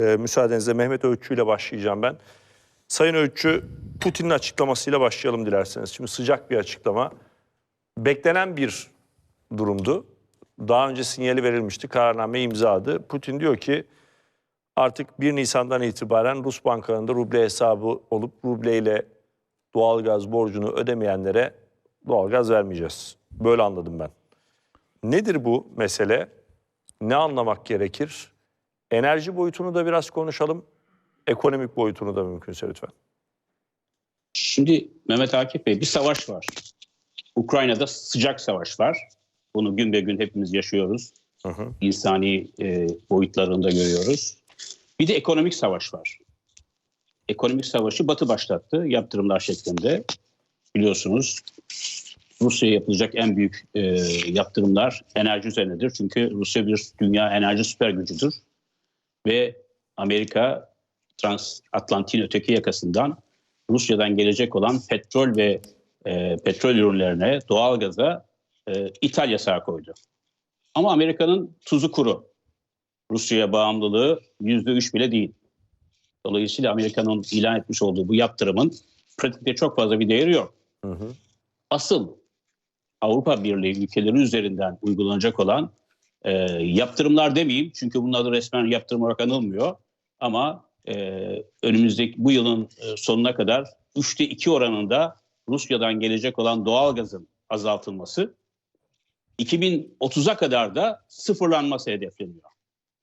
Ee, müsaadenizle Mehmet Öğütçü ile başlayacağım ben. Sayın Öğütçü, Putin'in açıklamasıyla başlayalım dilerseniz. Şimdi sıcak bir açıklama. Beklenen bir durumdu. Daha önce sinyali verilmişti, kararname imzadı. Putin diyor ki artık 1 Nisan'dan itibaren Rus bankalarında ruble hesabı olup rubleyle doğalgaz borcunu ödemeyenlere doğalgaz vermeyeceğiz. Böyle anladım ben. Nedir bu mesele? Ne anlamak gerekir? Enerji boyutunu da biraz konuşalım. Ekonomik boyutunu da mümkünse lütfen. Şimdi Mehmet Akif Bey bir savaş var. Ukrayna'da sıcak savaş var. Bunu gün be gün hepimiz yaşıyoruz. Hı hı. İnsani e, boyutlarında görüyoruz. Bir de ekonomik savaş var. Ekonomik savaşı Batı başlattı yaptırımlar şeklinde. Biliyorsunuz Rusya'ya yapılacak en büyük e, yaptırımlar enerji üzerinedir. Çünkü Rusya bir dünya enerji süper gücüdür. Ve Amerika transatlantin öteki yakasından Rusya'dan gelecek olan petrol ve e, petrol ürünlerine, doğalgaza e, ithal yasağı koydu. Ama Amerika'nın tuzu kuru. Rusya'ya bağımlılığı yüzde üç bile değil. Dolayısıyla Amerika'nın ilan etmiş olduğu bu yaptırımın pratikte çok fazla bir değeri yok. Hı hı. Asıl Avrupa Birliği ülkeleri üzerinden uygulanacak olan e, yaptırımlar demeyeyim çünkü bunun adı resmen yaptırım olarak anılmıyor. Ama e, önümüzdeki bu yılın e, sonuna kadar 3'te 2 oranında Rusya'dan gelecek olan doğal gazın azaltılması 2030'a kadar da sıfırlanması hedefleniyor.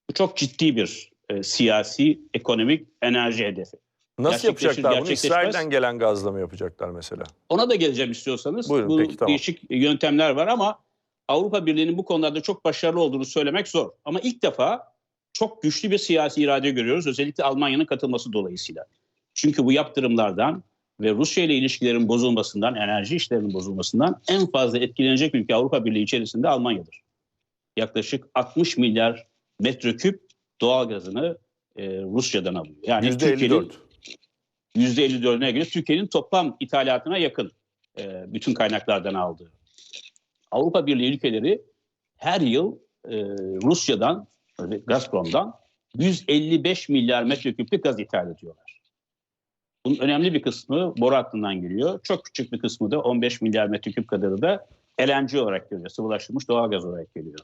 Bu çok ciddi bir e, siyasi, ekonomik, enerji hedefi. Nasıl yapacaklar bunu? İsrail'den gelen gazla mı yapacaklar mesela? Ona da geleceğim istiyorsanız. Buyurun, bu peki, tamam. değişik yöntemler var ama Avrupa Birliği'nin bu konularda çok başarılı olduğunu söylemek zor. Ama ilk defa çok güçlü bir siyasi irade görüyoruz. Özellikle Almanya'nın katılması dolayısıyla. Çünkü bu yaptırımlardan ve Rusya ile ilişkilerin bozulmasından, enerji işlerinin bozulmasından en fazla etkilenecek ülke Avrupa Birliği içerisinde Almanya'dır. Yaklaşık 60 milyar metreküp doğal gazını e, Rusya'dan alıyor. Yani Türkiye'nin %54. %54'üne göre Türkiye'nin toplam ithalatına yakın e, bütün kaynaklardan aldığı. Avrupa Birliği ülkeleri her yıl e, Rusya'dan, Gazprom'dan 155 milyar metreküplük gaz ithal ediyorlar. Bunun önemli bir kısmı boru hattından geliyor. Çok küçük bir kısmı da 15 milyar metreküp kadarı da LNG olarak geliyor. Sıvılaştırılmış doğal gaz olarak geliyor.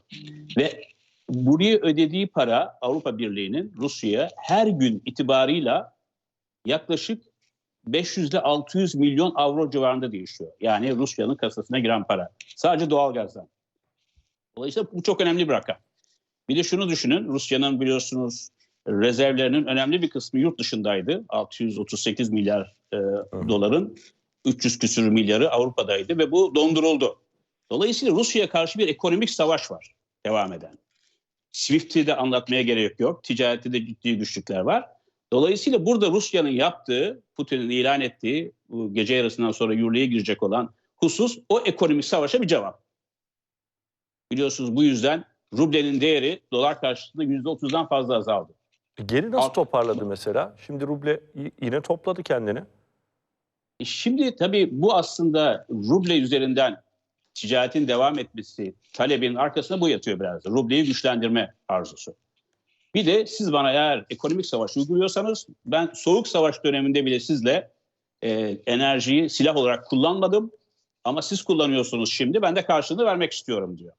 Ve buraya ödediği para Avrupa Birliği'nin Rusya'ya her gün itibarıyla yaklaşık 500 ile 600 milyon avro civarında değişiyor. Yani Rusya'nın kasasına giren para. Sadece doğalgazdan. Dolayısıyla bu çok önemli bir rakam. Bir de şunu düşünün. Rusya'nın biliyorsunuz rezervlerinin önemli bir kısmı yurt dışındaydı. 638 milyar e, doların 300 küsür milyarı Avrupa'daydı ve bu donduruldu. Dolayısıyla Rusya'ya karşı bir ekonomik savaş var devam eden. SWIFT'i de anlatmaya gerek yok. Ticarette de ciddi güçlükler var. Dolayısıyla burada Rusya'nın yaptığı, Putin'in ilan ettiği bu gece yarısından sonra yürürlüğe girecek olan husus o ekonomik savaşa bir cevap. Biliyorsunuz bu yüzden rublenin değeri dolar karşısında %30'dan fazla azaldı. Geri nasıl Alt- toparladı mesela? Şimdi ruble yine topladı kendini. E Şimdi tabii bu aslında ruble üzerinden ticaretin devam etmesi, talebin arkasında bu yatıyor biraz. Rubleyi güçlendirme arzusu. Bir de siz bana eğer ekonomik savaş uyguluyorsanız ben soğuk savaş döneminde bile sizle e, enerjiyi silah olarak kullanmadım ama siz kullanıyorsunuz şimdi ben de karşılığını vermek istiyorum diyor.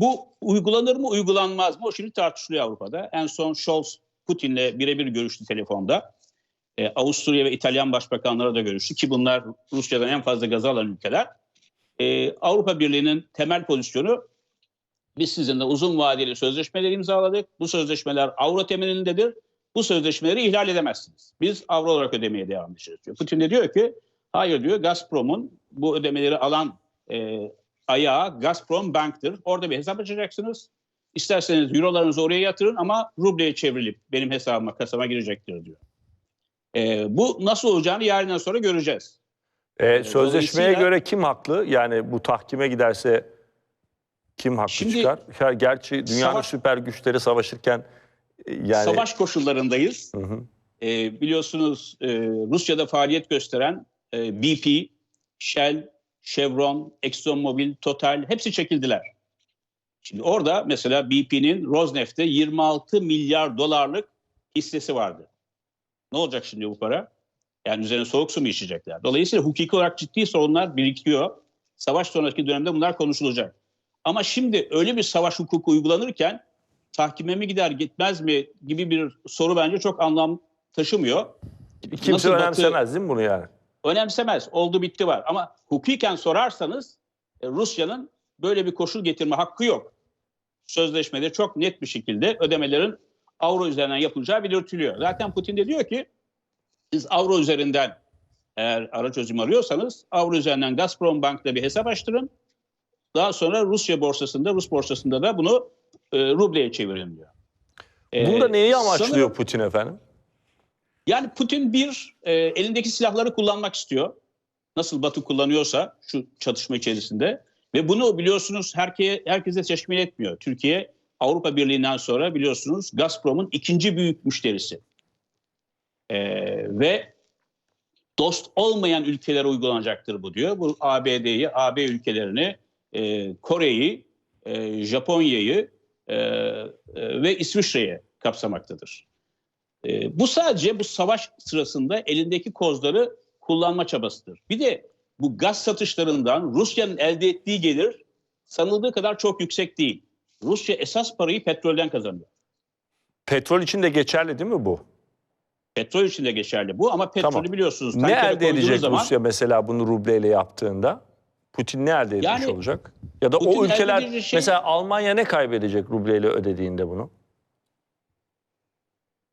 Bu uygulanır mı uygulanmaz mı o şimdi tartışılıyor Avrupa'da. En son Scholz Putin'le birebir görüştü telefonda. E, Avusturya ve İtalyan başbakanları da görüştü ki bunlar Rusya'dan en fazla gaz alan ülkeler. E, Avrupa Birliği'nin temel pozisyonu biz sizinle uzun vadeli sözleşmeler imzaladık. Bu sözleşmeler avro temelindedir. Bu sözleşmeleri ihlal edemezsiniz. Biz avro olarak ödemeye devam edeceğiz diyor. Putin de diyor ki hayır diyor Gazprom'un bu ödemeleri alan e, ayağı Gazprom Bank'tır. Orada bir hesap açacaksınız. İsterseniz eurolarınızı oraya yatırın ama rubleye çevrilip benim hesabıma kasama girecektir diyor. E, bu nasıl olacağını yarından sonra göreceğiz. E, sözleşmeye dolayısıyla- göre kim haklı? Yani bu tahkime giderse kim haklı Şimdi- çıkar? Ya, gerçi dünyanın Savaş- süper güçleri savaşırken e, yani Savaş koşullarındayız. Hı hı. E, biliyorsunuz e, Rusya'da faaliyet gösteren e, BP, Shell, Chevron, ExxonMobil, Total hepsi çekildiler. Şimdi orada mesela BP'nin Rosneft'te 26 milyar dolarlık hissesi vardı. Ne olacak şimdi bu para? Yani üzerine soğuk su mu içecekler? Dolayısıyla hukuki olarak ciddi sorunlar birikiyor. Savaş sonraki dönemde bunlar konuşulacak. Ama şimdi öyle bir savaş hukuku uygulanırken tahkime mi gider gitmez mi gibi bir soru bence çok anlam taşımıyor. Kimse Nasıl Batı- önemsemez değil mi bunu yani? önemsemez. Oldu bitti var. Ama hukuken sorarsanız e, Rusya'nın böyle bir koşul getirme hakkı yok. Sözleşmede çok net bir şekilde ödemelerin avro üzerinden yapılacağı belirtiliyor. Zaten Putin de diyor ki siz avro üzerinden eğer ara çözüm arıyorsanız avro üzerinden Gazprom Bank'ta bir hesap açtırın. Daha sonra Rusya borsasında, Rus borsasında da bunu e, rubleye çevirin diyor. E, Bunda neyi amaçlıyor sanırım- Putin efendim? yani Putin bir e, elindeki silahları kullanmak istiyor. Nasıl Batı kullanıyorsa şu çatışma içerisinde ve bunu biliyorsunuz herkese herkese teşkil etmiyor. Türkiye Avrupa Birliği'nden sonra biliyorsunuz Gazprom'un ikinci büyük müşterisi. E, ve dost olmayan ülkelere uygulanacaktır bu diyor. Bu ABD'yi, AB ülkelerini, e, Kore'yi, e, Japonya'yı e, e, ve İsviçre'yi kapsamaktadır. E, bu sadece bu savaş sırasında elindeki kozları kullanma çabasıdır. Bir de bu gaz satışlarından Rusya'nın elde ettiği gelir sanıldığı kadar çok yüksek değil. Rusya esas parayı petrolden kazanıyor. Petrol için de geçerli değil mi bu? Petrol için de geçerli bu ama petrolü Tamam. biliyorsunuz Ne elde edecek zaman Rusya mesela bunu rubleyle yaptığında? Putin ne elde etmiş Yani olacak? Ya da Putin o ülkeler şey- mesela Almanya ne kaybedecek rubleyle ödediğinde bunu?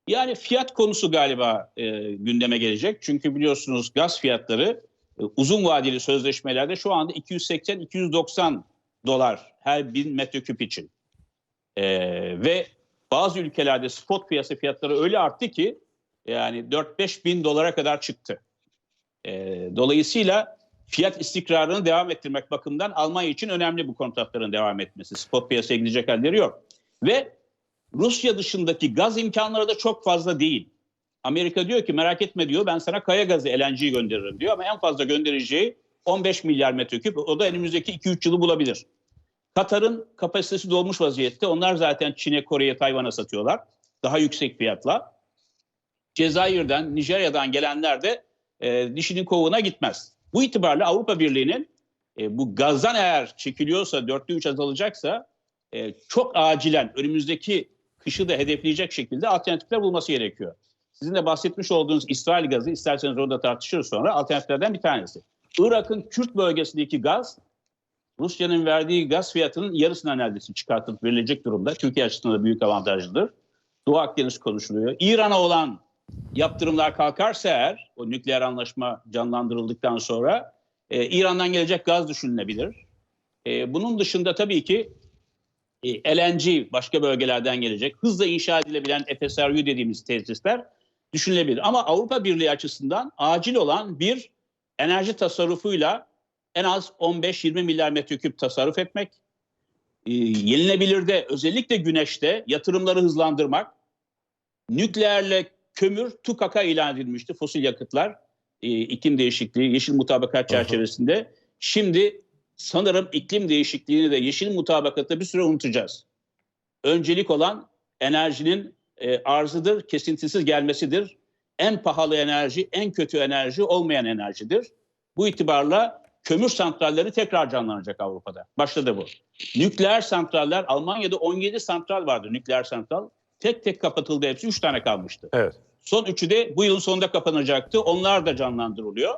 Yani fiyat konusu galiba e, gündeme gelecek. Çünkü biliyorsunuz gaz fiyatları e, uzun vadeli sözleşmelerde şu anda 280-290 dolar her bin metreküp için. E, ve bazı ülkelerde spot piyasa fiyatları öyle arttı ki yani 4-5 bin dolara kadar çıktı. E, dolayısıyla fiyat istikrarını devam ettirmek bakımından Almanya için önemli bu kontratların devam etmesi. Spot piyasaya gidecek halleri yok. Ve Rusya dışındaki gaz imkanları da çok fazla değil. Amerika diyor ki merak etme diyor ben sana kaya gazı LNG'yi gönderirim diyor ama en fazla göndereceği 15 milyar metreküp o da önümüzdeki 2-3 yılı bulabilir. Katar'ın kapasitesi dolmuş vaziyette. Onlar zaten Çin'e, Kore'ye, Tayvan'a satıyorlar. Daha yüksek fiyatla. Cezayir'den, Nijerya'dan gelenler de e, dişinin kovuğuna gitmez. Bu itibarla Avrupa Birliği'nin e, bu gazdan eğer çekiliyorsa, dörtte üç azalacaksa e, çok acilen önümüzdeki kışı da hedefleyecek şekilde alternatifler bulması gerekiyor. Sizin de bahsetmiş olduğunuz İsrail gazı, isterseniz orada tartışırız sonra, alternatiflerden bir tanesi. Irak'ın Kürt bölgesindeki gaz, Rusya'nın verdiği gaz fiyatının yarısından neredeyse çıkartılıp verilecek durumda. Türkiye açısından da büyük avantajlıdır. Doğu Akdeniz konuşuluyor. İran'a olan yaptırımlar kalkarsa eğer, o nükleer anlaşma canlandırıldıktan sonra e, İran'dan gelecek gaz düşünülebilir. E, bunun dışında tabii ki e, LNG başka bölgelerden gelecek. Hızla inşa edilebilen FSRU dediğimiz tesisler düşünülebilir. Ama Avrupa Birliği açısından acil olan bir enerji tasarrufuyla en az 15-20 milyar metreküp tasarruf etmek. E, yenilebilir de özellikle güneşte yatırımları hızlandırmak. Nükleerle kömür TUKAK'a ilan edilmişti fosil yakıtlar. E, iklim değişikliği, yeşil mutabakat çerçevesinde. Şimdi sanırım iklim değişikliğini de yeşil mutabakatta bir süre unutacağız. Öncelik olan enerjinin e, arzıdır, kesintisiz gelmesidir. En pahalı enerji, en kötü enerji olmayan enerjidir. Bu itibarla kömür santralleri tekrar canlanacak Avrupa'da. Başladı bu. Nükleer santraller, Almanya'da 17 santral vardı nükleer santral. Tek tek kapatıldı hepsi, 3 tane kalmıştı. Evet. Son üçü de bu yılın sonunda kapanacaktı. Onlar da canlandırılıyor.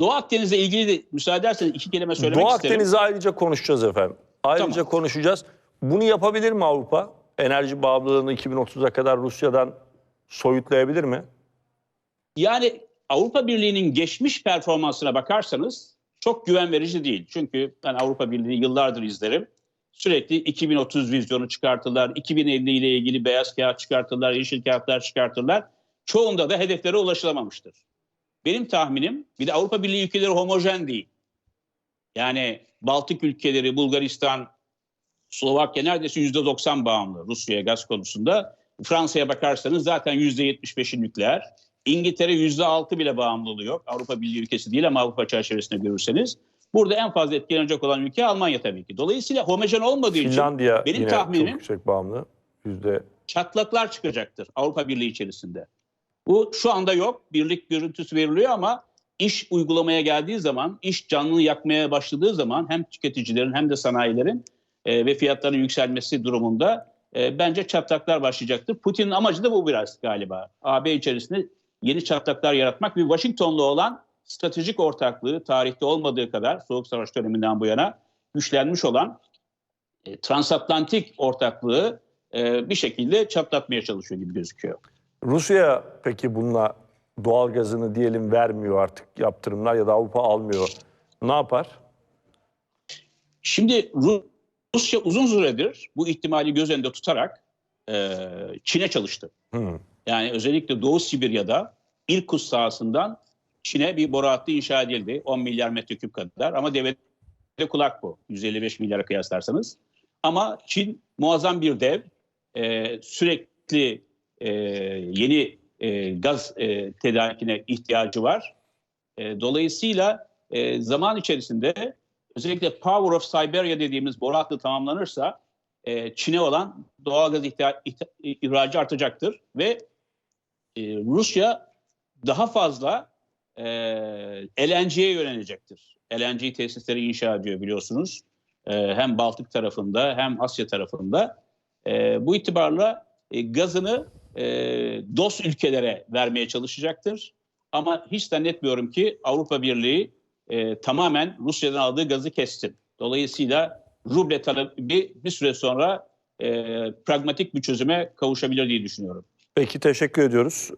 Doğu Akdeniz'le ilgili de müsaade ederseniz iki kelime söylemek Doğu isterim. Akdeniz'i ayrıca konuşacağız efendim. Ayrıca Tamam. konuşacağız. Bunu yapabilir mi Avrupa? Enerji bağımlılığını 2030'a kadar Rusya'dan soyutlayabilir mi? Yani Avrupa Birliği'nin geçmiş performansına bakarsanız çok güven verici değil. Çünkü ben Avrupa Birliği'ni yıllardır izlerim. Sürekli 2030 vizyonu çıkartırlar, 2050 ile ilgili beyaz kağıt çıkartırlar, yeşil kağıtlar çıkartırlar. Çoğunda da hedeflere ulaşılamamıştır. Benim tahminim bir de Avrupa Birliği ülkeleri homojen değil. Yani Baltık ülkeleri, Bulgaristan, Slovakya neredeyse %90 bağımlı Rusya'ya gaz konusunda. Fransa'ya bakarsanız zaten %75'i nükleer. İngiltere %6 bile bağımlılığı yok. Avrupa Birliği ülkesi değil ama Avrupa çerçevesinde görürseniz. Burada en fazla etkilenecek olan ülke Almanya tabii ki. Dolayısıyla homojen olmadığı için Finlandiya benim yine tahminim çok yüksek bağımlı. Yüzde çatlaklar çıkacaktır Avrupa Birliği içerisinde. Bu şu anda yok. Birlik görüntüsü veriliyor ama iş uygulamaya geldiği zaman, iş canını yakmaya başladığı zaman hem tüketicilerin hem de sanayilerin e, ve fiyatların yükselmesi durumunda e, bence çatlaklar başlayacaktır. Putin'in amacı da bu biraz galiba. AB içerisinde yeni çatlaklar yaratmak ve Washington'la olan stratejik ortaklığı tarihte olmadığı kadar Soğuk Savaş döneminden bu yana güçlenmiş olan e, transatlantik ortaklığı e, bir şekilde çatlatmaya çalışıyor gibi gözüküyor. Rusya peki bununla doğal gazını diyelim vermiyor artık yaptırımlar ya da Avrupa almıyor. Ne yapar? Şimdi Ru- Rusya uzun süredir bu ihtimali göz önünde tutarak e, Çin'e çalıştı. Hı. Yani özellikle Doğu Sibirya'da İrkutsk sahasından Çin'e bir boru hattı inşa edildi. 10 milyar metreküp kadar ama devlete kulak bu. 155 milyara kıyaslarsanız. Ama Çin muazzam bir dev. Ee, sürekli e, yeni e, gaz e, tedarikine ihtiyacı var. E, dolayısıyla e, zaman içerisinde özellikle Power of Siberia dediğimiz boru hattı tamamlanırsa e, Çin'e olan ihtiya- ihti- ihracı artacaktır ve e, Rusya daha fazla e, LNG'ye yönelecektir. LNG tesisleri inşa ediyor biliyorsunuz. E, hem Baltık tarafında hem Asya tarafında. E, bu itibarla e, gazını e, DOS ülkelere vermeye çalışacaktır. Ama hiç zannetmiyorum ki Avrupa Birliği e, tamamen Rusya'dan aldığı gazı kessin. Dolayısıyla ruble talebi bir süre sonra e, pragmatik bir çözüme kavuşabilir diye düşünüyorum. Peki teşekkür ediyoruz.